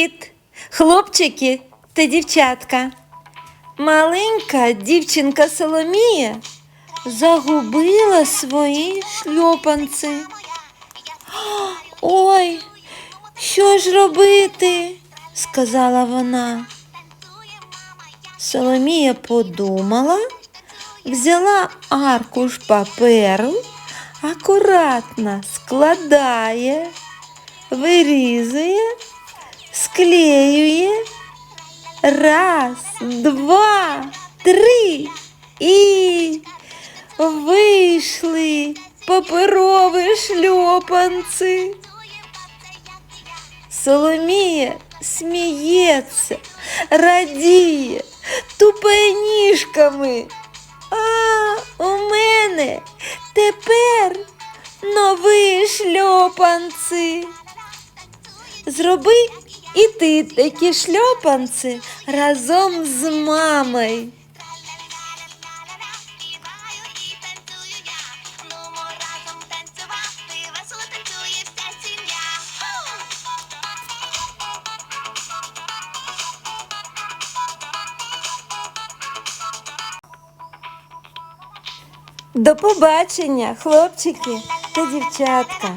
Привіт, хлопчики та дівчатка. Маленька дівчинка Соломія загубила свої шльопанці. Ой, що ж робити? сказала вона. Соломія подумала, взяла аркуш паперу, акуратно складає, вирізує, склеює. Раз, два, три і вийшли паперові шльопанці. Соломія сміється, радіє, тупає ніжками. А у мене тепер нові шльопанці. Зроби і ти такі шльопанці разом з мамою. До побачення, хлопчики та дівчатка.